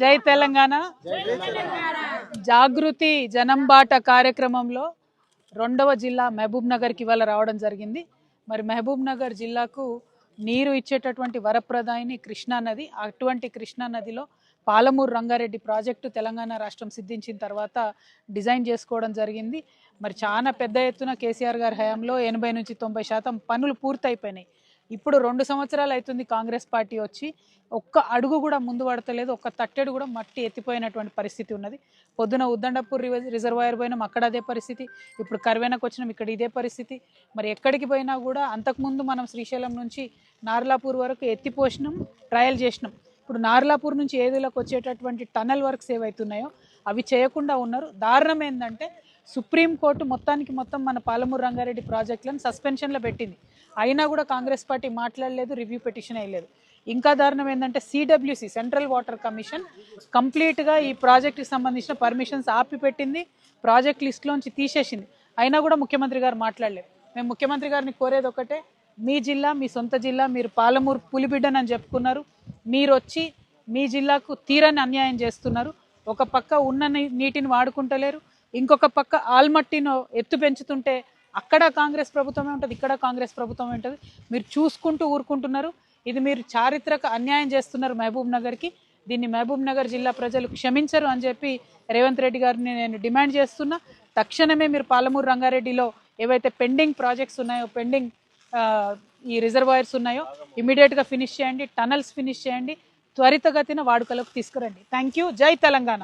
జై తెలంగాణ. జాగృతి జనంబాట కార్యక్రమంలో రెండవ జిల్లా మహబూబ్ నగర్కి ఇవాళ రావడం జరిగింది. మరి మహబూబ్ నగర్ జిల్లాకు నీరు ఇచ్చేటటువంటి వరప్రదాయిని కృష్ణా నది అటువంటి కృష్ణా నదిలో పాలమూరు రంగారెడ్డి ప్రాజెక్టు తెలంగాణ రాష్ట్రం సిద్ధించిన తర్వాత డిజైన్ చేసుకోవడం జరిగింది. మరి చాలా పెద్ద ఎత్తున కేసీఆర్ గారి హయాంలో ఎనభై నుంచి తొంభై శాతం పనులు పూర్తయిపోయినాయి. ఇప్పుడు రెండు సంవత్సరాలు అవుతుంది కాంగ్రెస్ పార్టీ వచ్చి ఒక్క అడుగు కూడా ముందు పడతలేదు ఒక్క తట్టెడు కూడా మట్టి ఎత్తిపోయినటువంటి పరిస్థితి ఉన్నది. పొద్దున ఉద్దండపూర్ రిజర్వాయర్ పోయినాం అక్కడ అదే పరిస్థితి. ఇప్పుడు కర్వేనకు వచ్చినాం ఇక్కడ ఇదే పరిస్థితి. మరి ఎక్కడికి పోయినా కూడా అంతకుముందు మనం శ్రీశైలం నుంచి నార్లాపూర్ వరకు ఎత్తిపోసినాం ట్రయల్ చేసినాం. ఇప్పుడు నార్లాపూర్ నుంచి ఏదులకు వచ్చేటటువంటి టనల్ వర్క్స్ ఏవైతున్నాయో అవి చేయకుండా ఉన్నారు. దారుణం ఏంటంటే సుప్రీంకోర్టు మొత్తానికి మొత్తం మన పాలమూరు రంగారెడ్డి ప్రాజెక్టులను సస్పెన్షన్లో పెట్టింది. అయినా కూడా కాంగ్రెస్ పార్టీ మాట్లాడలేదు రివ్యూ పిటిషన్ అయ్యలేదు ఇంకా దారుణం ఏంటంటే సిడబ్ల్యూసి సెంట్రల్ వాటర్ కమిషన్ కంప్లీట్గా ఈ ప్రాజెక్టుకి సంబంధించిన పర్మిషన్స్ ఆపిపెట్టింది ప్రాజెక్ట్ లిస్ట్లోంచి తీసేసింది. అయినా కూడా ముఖ్యమంత్రి గారు మాట్లాడలేదు. మేము ముఖ్యమంత్రి గారిని కోరేది ఒకటే మీ జిల్లా మీ సొంత జిల్లా మీరు పాలమూరు పులిబిడ్డనని చెప్పుకున్నారు. మీరు వచ్చి మీ జిల్లాకు తీరని అన్యాయం చేస్తున్నారు. ఒక పక్క ఉన్న నీటిని వాడుకుంటలేరు ఇంకొక పక్క ఆల్మట్టినో ఎత్తు పెంచుతుంటే అక్కడ కాంగ్రెస్ ప్రభుత్వమే ఉంటుంది ఇక్కడ కాంగ్రెస్ ప్రభుత్వమే ఉంటుంది. మీరు చూసుకుంటూ ఊరుకుంటున్నారు. ఇది మీరు చారిత్రక అన్యాయం చేస్తున్నారు మహబూబ్ నగర్కి. దీన్ని మహబూబ్ నగర్ జిల్లా ప్రజలు క్షమించరు అని చెప్పి రేవంత్ రెడ్డి గారిని నేను డిమాండ్ చేస్తున్నా. తక్షణమే మీరు పాలమూరు రంగారెడ్డిలో ఏవైతే పెండింగ్ ప్రాజెక్ట్స్ ఉన్నాయో పెండింగ్ ఈ రిజర్వాయర్స్ ఉన్నాయో ఇమీడియట్గా ఫినిష్ చేయండి టనల్స్ ఫినిష్ చేయండి. త్వరితగతిన వాడుకలోకి తీసుకురండి. థ్యాంక్ యూ జై తెలంగాణ.